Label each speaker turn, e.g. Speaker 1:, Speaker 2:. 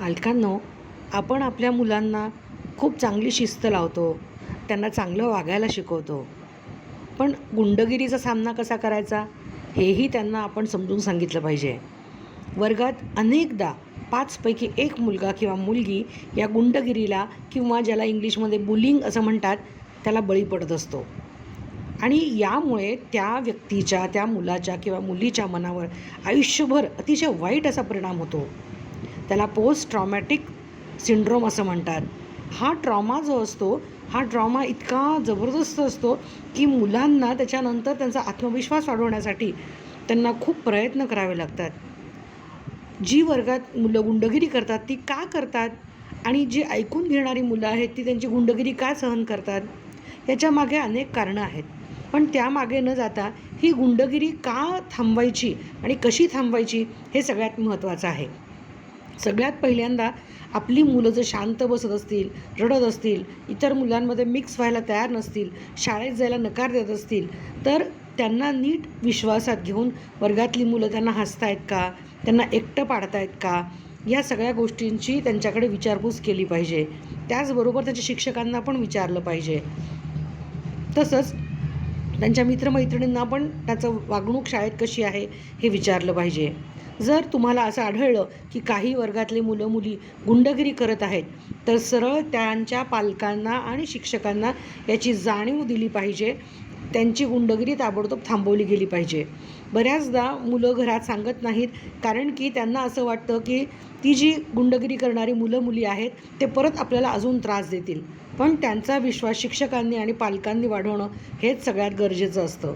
Speaker 1: पालकांनो आपण आपल्या मुलांना खूप चांगली शिस्त लावतो त्यांना चांगलं वागायला शिकवतो. पण गुंडगिरीचा सामना कसा करायचा हेही त्यांना आपण समजून सांगितलं पाहिजे. वर्गात अनेकदा पाचपैकी एक मुलगा किंवा मुलगी या गुंडगिरीला किंवा ज्याला इंग्लिशमध्ये बुलिंग असं म्हणतात त्याला बळी पडत असतो. आणि यामुळे त्या व्यक्तीच्या त्या मुलाच्या किंवा मुलीच्या मनावर आयुष्यभर अतिशय वाईट असा परिणाम होतो. त्याला पोस्ट ट्रॉमॅटिक सिंड्रोम असं म्हणतात. हा ट्रॉमा जो असतो हा ट्रॉमा इतका जबरदस्त असतो की मुलांना त्याच्यानंतर त्यांचा आत्मविश्वास वाढवण्यासाठी त्यांना खूप प्रयत्न करावे लागतात. जी वर्गात मुलं गुंडगिरी करतात ती का करतात? आणि जी ऐकून घेणारी मुलं आहेत ती त्यांची गुंडगिरी का सहन करतात? याच्या मागे अनेक कारणं आहेत. पण त्यामागे न जाता ही गुंडगिरी का थांबवायची आणि कशी थांबवायची हे सगळ्यात महत्त्वाचं आहे. सगळ्यात पहिल्यांदा आपली मुलं जर शांत बसत असतील रडत असतील इतर मुलांमध्ये मिक्स व्हायला तयार नसतील शाळेत जायला नकार देत असतील तर त्यांना नीट विश्वासात घेऊन वर्गातली मुलं त्यांना हसतायत का? त्यांना एकटं पाडतायत का? या सगळ्या गोष्टींची त्यांच्याकडे विचारपूस केली पाहिजे. त्याचबरोबर त्यांच्या शिक्षकांना पण विचारलं पाहिजे. तसंच त्यांच्या मित्रमैत्रिणींना पण त्याचं वागणूक शाळेत कशी आहे हे विचारलं पाहिजे. जर तुम्हाला असं आढळलं की काही वर्गातले मुलं मुली गुंडगिरी करत आहेत तर सरळ त्यांच्या पालकांना आणि शिक्षकांना याची जाणीव दिली पाहिजे. त्यांची गुंडगिरी ताबडतोब थांबवली गेली पाहिजे. बऱ्याचदा मुलं घरात सांगत नाहीत कारण की त्यांना असं वाटतं की ती जी गुंडगिरी करणारी मुलं मुली आहेत ते परत आपल्याला अजून त्रास देतील. पण त्यांचा विश्वास शिक्षकांनी आणि पालकांनी वाढवणं हेच सगळ्यात गरजेचं असतं.